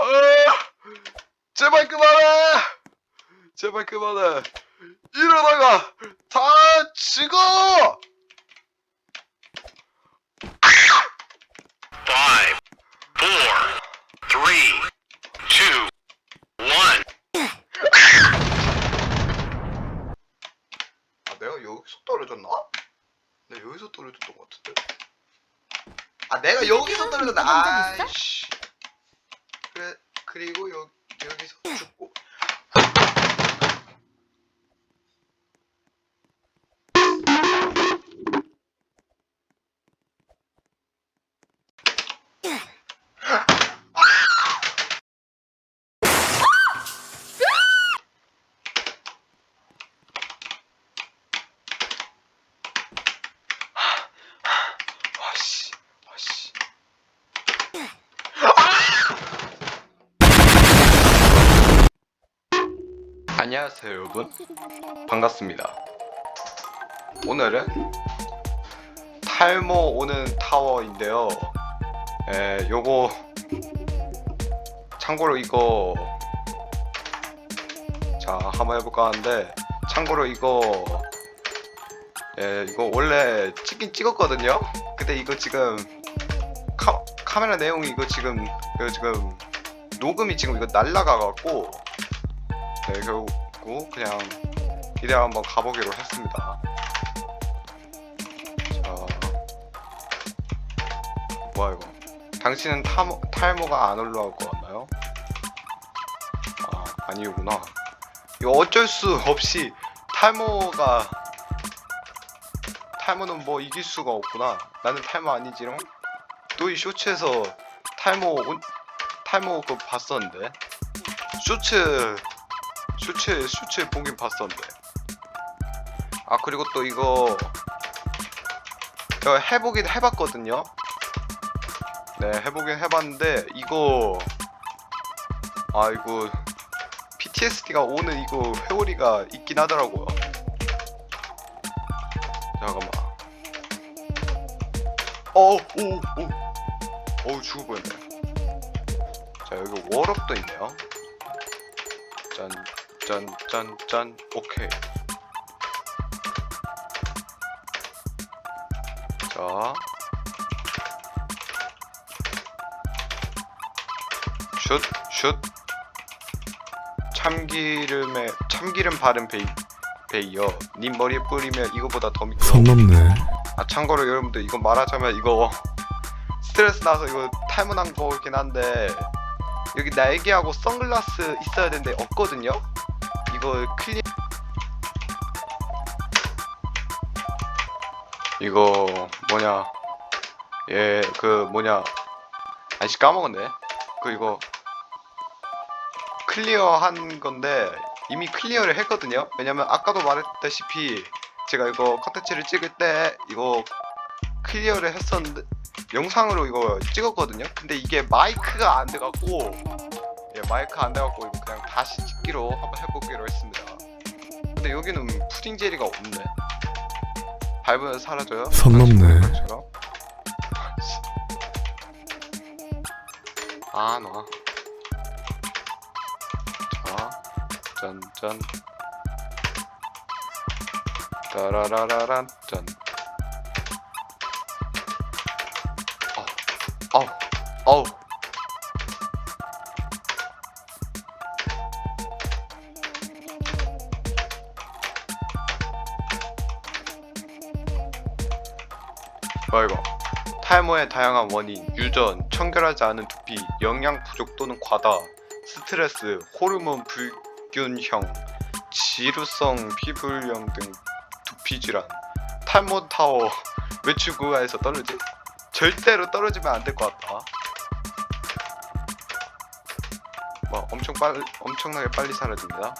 아, 제발 그만해! 제발 그만해! 이러다가 다 죽어! Five, four, three, two, one. 아, 내가 여기서 떨어졌나? 내가 여기서 떨어졌던 것 같은데. 아, 내가 여기서? 아이씨. 그래, 그리고 여, 안녕하세요, 여러분. 반갑습니다. 오늘은 탈모 오는 타워인데요. 에, 요거 참고로 이거 자 한번 해볼까 하는데 참고로 이거 예 이거 원래 찍긴 찍었거든요. 근데 이거 지금 카, 카메라 내용이 이거 지금 이거 지금 녹음이 지금 이거 날라가 갖고 네 결국 그냥 이대 한번 가보기로 했습니다. 자 뭐야 이거? 당신은 탈모, 탈모가 안 올라올 것 같나요? 아 아니구나. 이거 어쩔 수 없이 탈모가 탈모는 뭐 이길 수가 없구나. 나는 탈모 아니지롱. 또 이 쇼츠에서 탈모 온- 탈모 그 봤었는데 쇼츠 쇼츠 쇼츠 보긴 봤었는데. 아 그리고 또 이거 해보긴 해봤거든요. 네 해보긴 해봤는데 이거 아 이거 PTSD가 오는 이거 회오리가 있긴 하더라고요. 잠깐만. 어, 오, 오, 어우 뻔했네. 자 여기 월업도 있네요. 짠, 짠, 짠, 짠. 오케이. 자, 슛, 슛. 참기름에 참기름 바른 베이 베이요. 님 머리에 뿌리면 이거보다 더 미끄러. 선 넘네. 아 참고로 여러분들 이거 말하자면 이거 스트레스 나서 이거 탈모난 거긴 한데 여기 날개하고 선글라스 있어야 되는데 없거든요. 이거 클리 이거 뭐냐? 예 그 뭐냐? 아씨 까먹었네. 그 이거 클리어 한 건데 이미 클리어를 했거든요. 왜냐면 아까도 말했다시피 제가 이거 컨텐츠를 찍을 때 이거 클리어를 했었는데 영상으로 이거 찍었거든요. 근데 이게 마이크가 안 돼갖고 예 마이크 안 돼갖고 다시 찍기로 한번 해보기로 했습니다 근데 여기는 푸딩 젤리가 없네 밟으면 사라져요 선 넘네. 아, 놔. 자, 짠, 짠. 따라라라란, 짠. 어, 어 탈모의 다양한 원인 유전 청결하지 않은 두피 영양 부족 또는 과다 스트레스 호르몬 불균형 지루성 피부염 등 두피 질환 탈모 타워 외출 구간에서 떨어지 절대로 떨어지면 안 될 것 같다. 뭐 엄청 빨 엄청나게 빨리 사라집니다.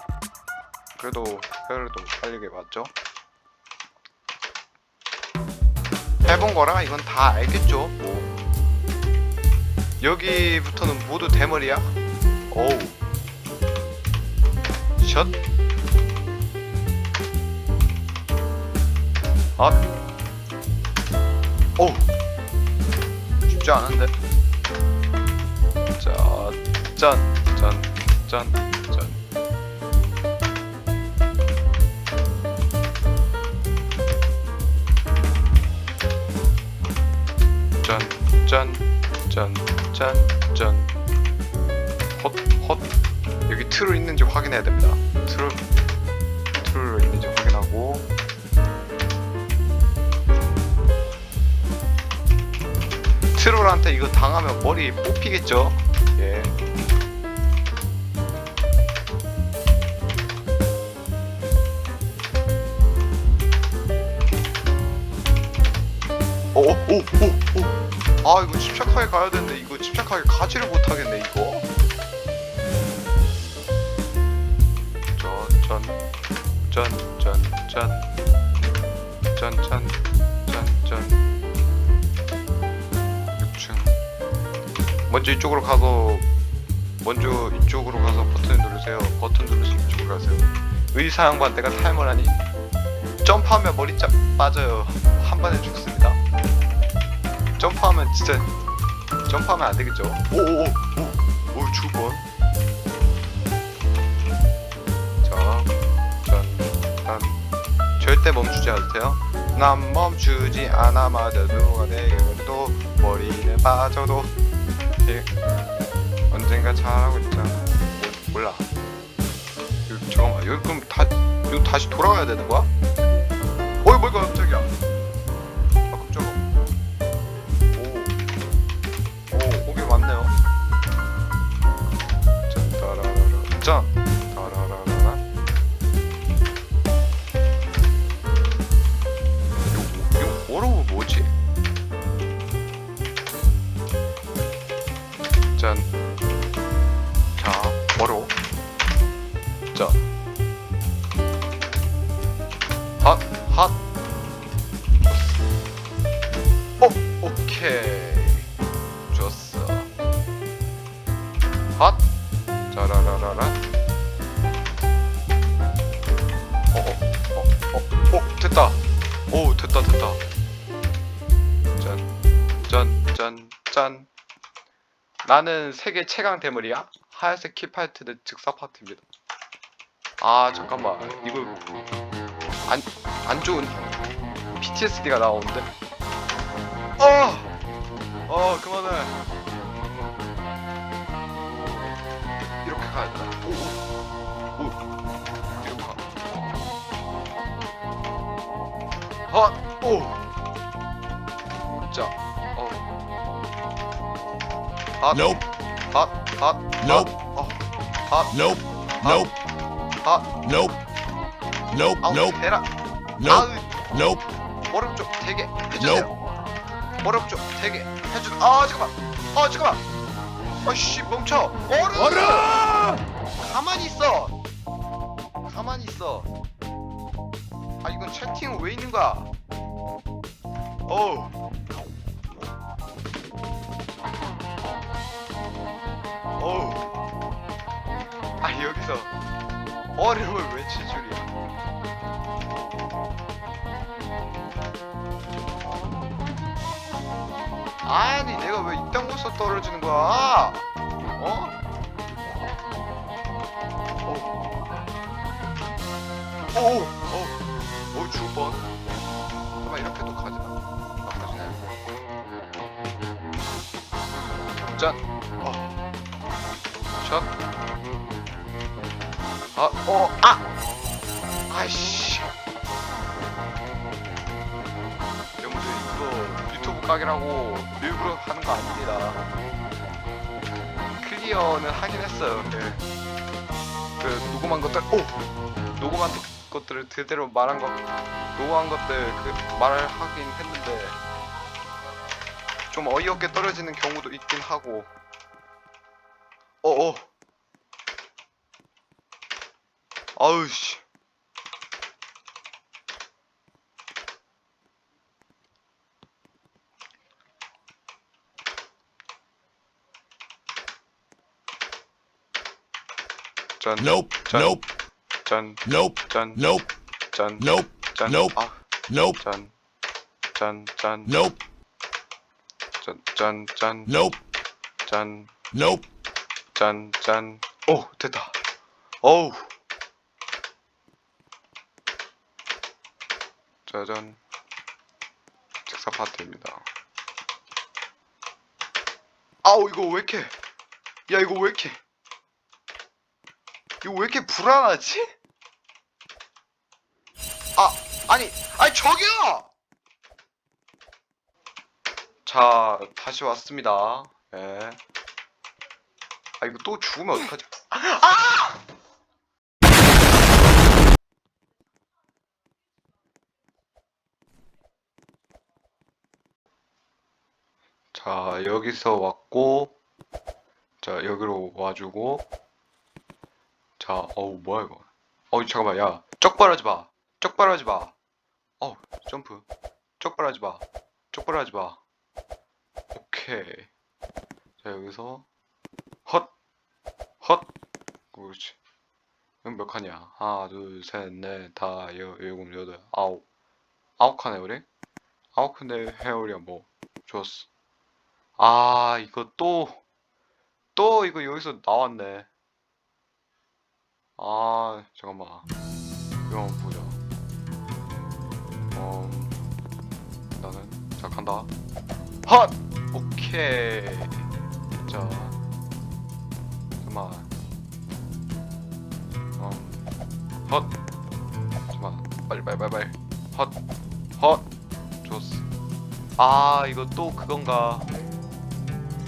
그래도 그래도 빨리게 맞죠 해본 거라 이건 다 알겠죠. 뭐. 여기부터는 모두 대머리야. 오우. 샷. 아. 오우. 쉽지 않은데. 짠, 짠, 짠. 짠, 짠, 짠, 짠, 짠. 헛, 헛. 여기 트루 있는지 확인해야 됩니다. 트루, 트루 있는지 확인하고. 트롤한테 이거 당하면 머리 뽑히겠죠? 아, 이거 집착하게 가야 되는데, 이거 집착하게 가지를 못하겠네, 이거. 전, 전, 전, 전, 전, 전, 전, 전, 전. 6층. 먼저 이쪽으로 가서 먼저 이쪽으로 가서 버튼 누르세요. 버튼 누르시고 이쪽으로 가세요. 의사 양반대가 탈모라니. 점프하면 머리 짜 빠져요. 한 번에 죽습니다 점프하면 진짜 점프하면 안 되겠죠 오오오 오 오 죽을 뻔 자, 짠, 짠. 절대 멈추지 않으세요. 난 멈추지 않아 맞아 누가 내게 또 머리는 빠져도 예. 언젠가 잘하고 있잖아 몰라 잠깐만 여기 그럼 다 이거 다시 돌아가야 되는 거야? 어이 뭐야 깜짝이야 나는 세계 최강 대물이야. 하얀색 키파이트드 즉사 파트입니다. 아 잠깐만 이거 안 안 좋은 PTSD가 나오는데. 아, Nope. 아, 아, Nope. 아, 아, Nope. Nope. 아, Nope. Nope. Nope. 대라. Nope. Nope. 얼음 좀 되게 해주세요. 얼음 좀 되게 해주. 아 잠깐만. 아 잠깐만. 아씨 멈춰. 얼음. 얼음! 가만히 있어. 가만히 있어. 아 이건 채팅은 왜 있는 거야? 어우. 어우. 아 여기서 얼음을 외칠 줄이야. 아니 내가 왜 이딴 곳에서 떨어지는 거야? 어? 오, 오, 오, 오, 뻔. 잠깐만 이렇게도 가지 마. 아, 가지네. 짠. 어. 샷. 아, 어, 아. 아이씨. 여러분들 이거 유튜브 가게라고 일부러 하는 거 아닙니다. 클리어는 하긴 했어요. 예. 그 녹음한 것들, 오, 녹음한 것들을 그대로 말한 것, 녹음한 것들 그 말을 하긴 했는데 좀 어이없게 떨어지는 경우도 있긴 하고. 어어. 아우 씨. 짠, Nope. 짠, Nope. 짠, Nope. 짠, Nope. 짠, Nope. 짠, Nope. 아, Nope. 짠, 짠, 짠, Nope. 짠, 짠, 짠, Nope. 짠, Nope. 짠, 짠, 짠. 오, 됐다. 어우. 짜잔. 책사 파트입니다. 아우, 이거 왜 이렇게. 야, 이거 왜 이렇게. 이거 왜 이렇게 불안하지? 아, 아니, 아니, 저기요! 자, 다시 왔습니다. 예. 아, 이거 또 죽으면 어떡하지? 아! 자, 여기서 왔고, 자, 여기로 와주고, 자, 어우, 뭐야, 이거. 어이, 잠깐만, 야, 쪽발하지 마. 쪽발하지 마. 어우, 점프. 쪽발하지 마. 쪽발하지 마. 오케이. 자, 여기서, 헛! 헛! 그렇지. 이건 몇 칸이야? 하나, 둘, 셋, 넷, 다, 여, 일곱, 여덟, 아홉. 아홉 칸에 우리? 아홉 칸에 해오리야, 뭐. 좋았어. 아, 이거 또, 또 이거 여기서 나왔네. 아, 잠깐만. 이거 한번 보자. 어, 나는, 자, 간다. 헛! 오케이. 자, 잠깐만. 음, 헛. 잠깐만. 빨리, 빨리, 빨리, 빨리. 헛. 헛. 좋았어. 아, 이거 또 그건가.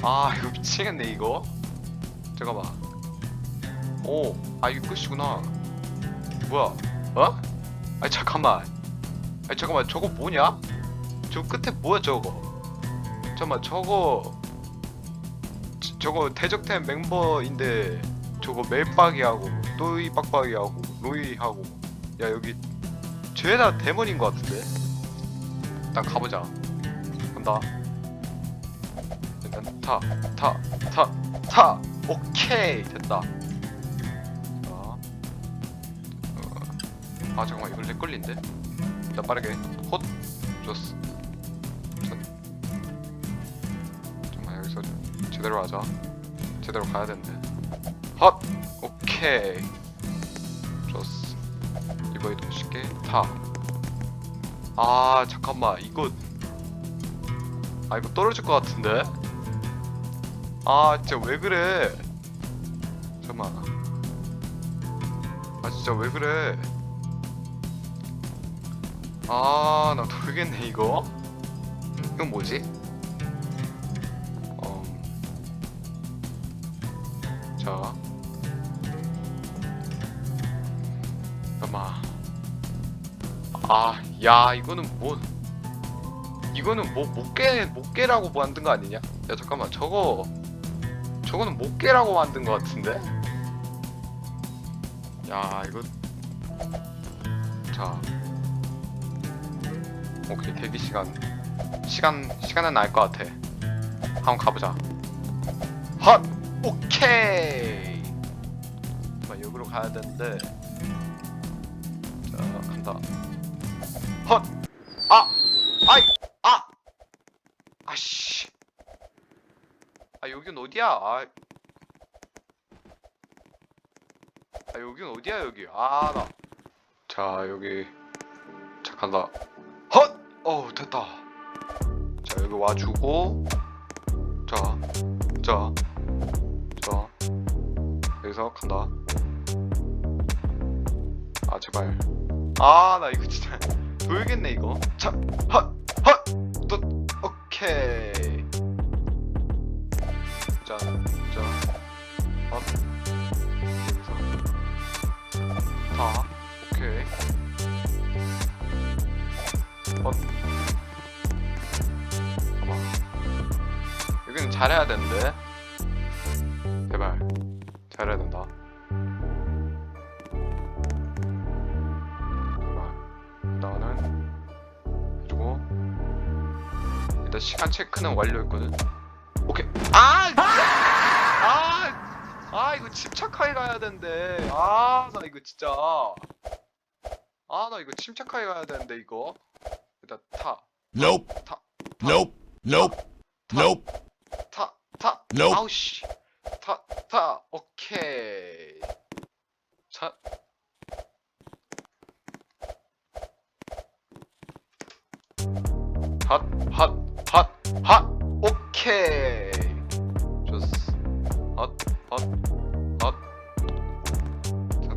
아, 이거 미치겠네, 이거. 잠깐만. 오, 아, 이게 끝이구나. 뭐야? 어? 아니, 잠깐만. 아니, 잠깐만, 저거 뭐냐? 저 끝에 뭐야, 저거? 잠깐만, 저거. 저- 저거 대적템 멤버인데, 저거 멜빡이하고, 또이 빡빡이하고, 로이하고. 야, 여기, 죄다 데몬인 것 같은데? 일단 가보자. 간다. 일단 타, 타, 타, 타. 오케이 됐다. 자, 어, 아 잠깐만 이걸 렉 걸린데? 일단 빠르게 헛 좋았어. 제대로 하자. 제대로 가야 되는데. 헛 오케이 좋았어. 이번에도 쉽게 타. 아 잠깐만 이거 아 이거 떨어질 것 같은데? 아 진짜 왜 그래 잠깐만 아 진짜 왜 그래 아나 모르겠네 이거 이건 뭐지? 아 야 이거는 뭐 이거는 뭐 못깨 못깨라고 만든 거 아니냐? 야 잠깐만 저거 저거는 못깨라고 만든 거 같은데? 야 이거 자 오케이 대기 시간 시간 시간은 알것 같아. 한번 가보자. 헛 오케이. 잠깐 여기로 가야 되는데 자 간다. 헛 아! 아이! 아! 아씨. 아, 여긴 어디야? 아. 아, 여긴 어디야, 여기? 아, 나. 자, 여기. 자, 간다. 헛! 어우, 됐다. 자, 여기 와주고. 자, 자, 자. 여기서 간다. 아, 제발. 아, 나 이거 진짜. 돌겠네, 이거. 자, 헛! 헛! 또, 오케이. 자, 자, 헛. 여기서. 다, 오케이. 헛. 잠깐만. 여기는 잘해야 되는데. 시간 체크는 완료했거든 오케이 아! 아! 아 이거 침착하게 가야 되는데 아 나 이거 진짜 아 나 이거 침착하게 가야 되는데 이거 일단 타 Nope. 타, Nope. Nope. Nope. 타, 타. Nope. 아우 씨 타, 타, 오케이. 자. 핫, 핫, 핫, 핫, 오케이. 좋스. 핫, 핫, 핫. 자,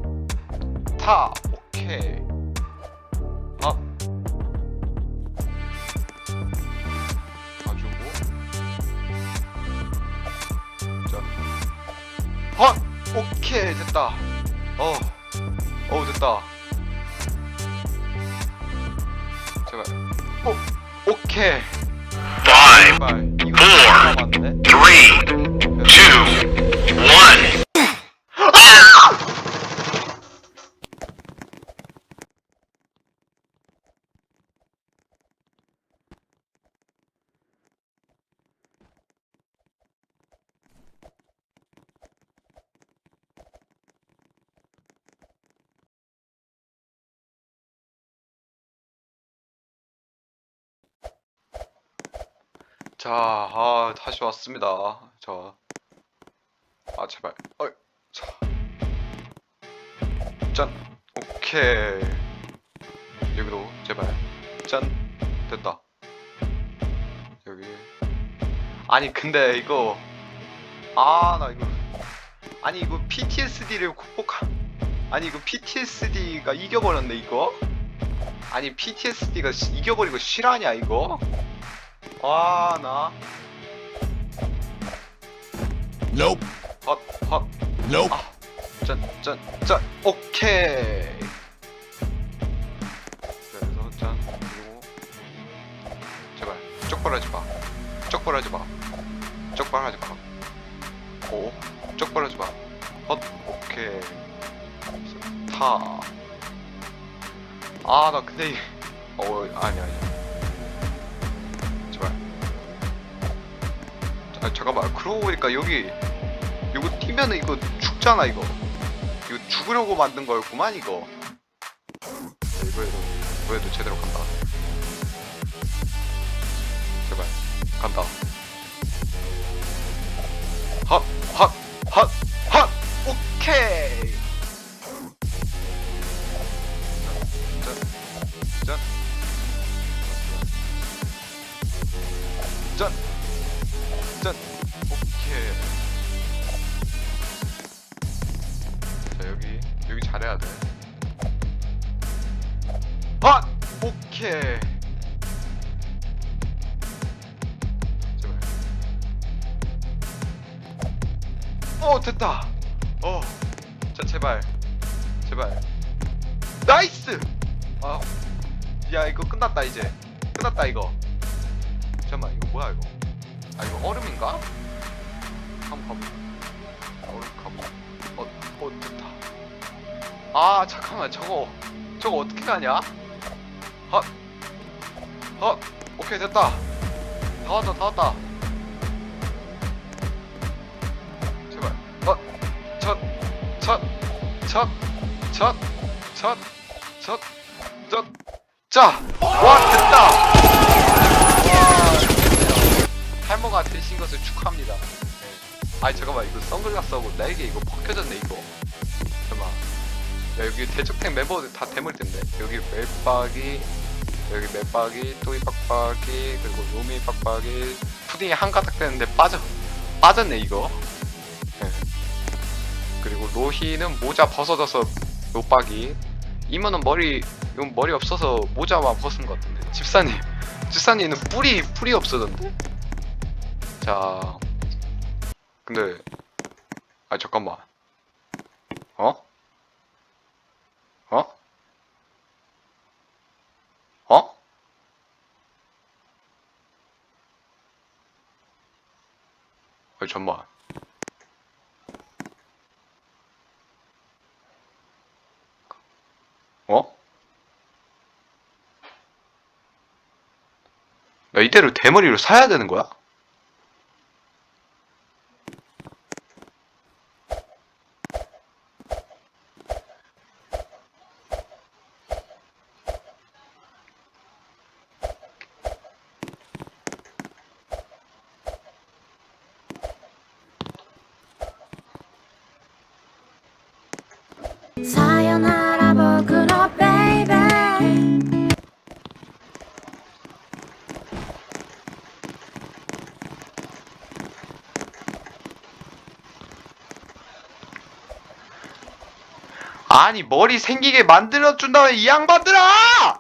타, 오케이. 핫. 가지고. 자. 헛! 오케이 됐다 어 어우 됐다 오케이 자, 아, 다시 왔습니다. 저, 아, 제발, 어이, 자, 짠, 오케이. 여기도 제발, 짠, 됐다. 여기, 아니 근데 이거, 아, 나 이거, 아니 이거 PTSD를 극복한, 아니 이거 PTSD가 이겨버렸네 이거. 아니 PTSD가 이겨버리고 실화냐 이거? 아, 나. Nope. 헛, 헛, Nope. 아, 짠, 짠, 짠, 오케이. 그래서 짠, 그리고 제발 쪽벌하지 마, 쪽벌하지 마, 쪽벌하지 마. 오, 쪽벌하지 마. 헛, 오케이. 타. 아, 나 근데 이- 어, 아니 아니. 아, 잠깐만. 그러고 보니까 여기 이거 뛰면 은 이거 죽잖아 이거. 이거 죽으려고 만든 거였구만 이거. 자, 이거에도 이거에도 제대로 간다. 제발 간다. 어 됐다. 어. 자 제발. 제발. 나이스. 아. 야 이거 끝났다 이제. 끝났다 이거. 잠깐만 이거 뭐야 이거? 아 이거 얼음인가? 한번 가보자. 아, 얼음 가보자. 어, 어 됐다. 아 잠깐만 저거 저거 어떻게 가냐? 헛, 헛, 오케이 됐다. 다 왔다 다 왔다. 첫, 첫, 첫, 첫, 첫, 첫, 자, 와 됐다. 탈모가 되신 것을 축하합니다. 네. 아니 잠깐만 이거 선글라스하고 날개 이거 벗겨졌네 이거. 잠깐만. 야 여기 대적탱 멤버들 다 대물 텐데 여기 멜박이 여기 멜박이 또이 빡빡이 그리고 로미 빡빡이 푸딩이 한 가닥 되는데 빠져 빠졌네 이거. 네. 그리고 로히는 모자 벗어져서 노빡이 이모는 머리 이건 머리 없어서 모자만 벗은 것 같은데 집사님 집사님은 뿔이 뿔이 없어졌는데 자 근데 아 잠깐만 어? 어? 어? 아 잠만 어? 나 이대로 대머리로 사야 되는 거야? 아니 머리 생기게 만들어준다면 이 양반들아!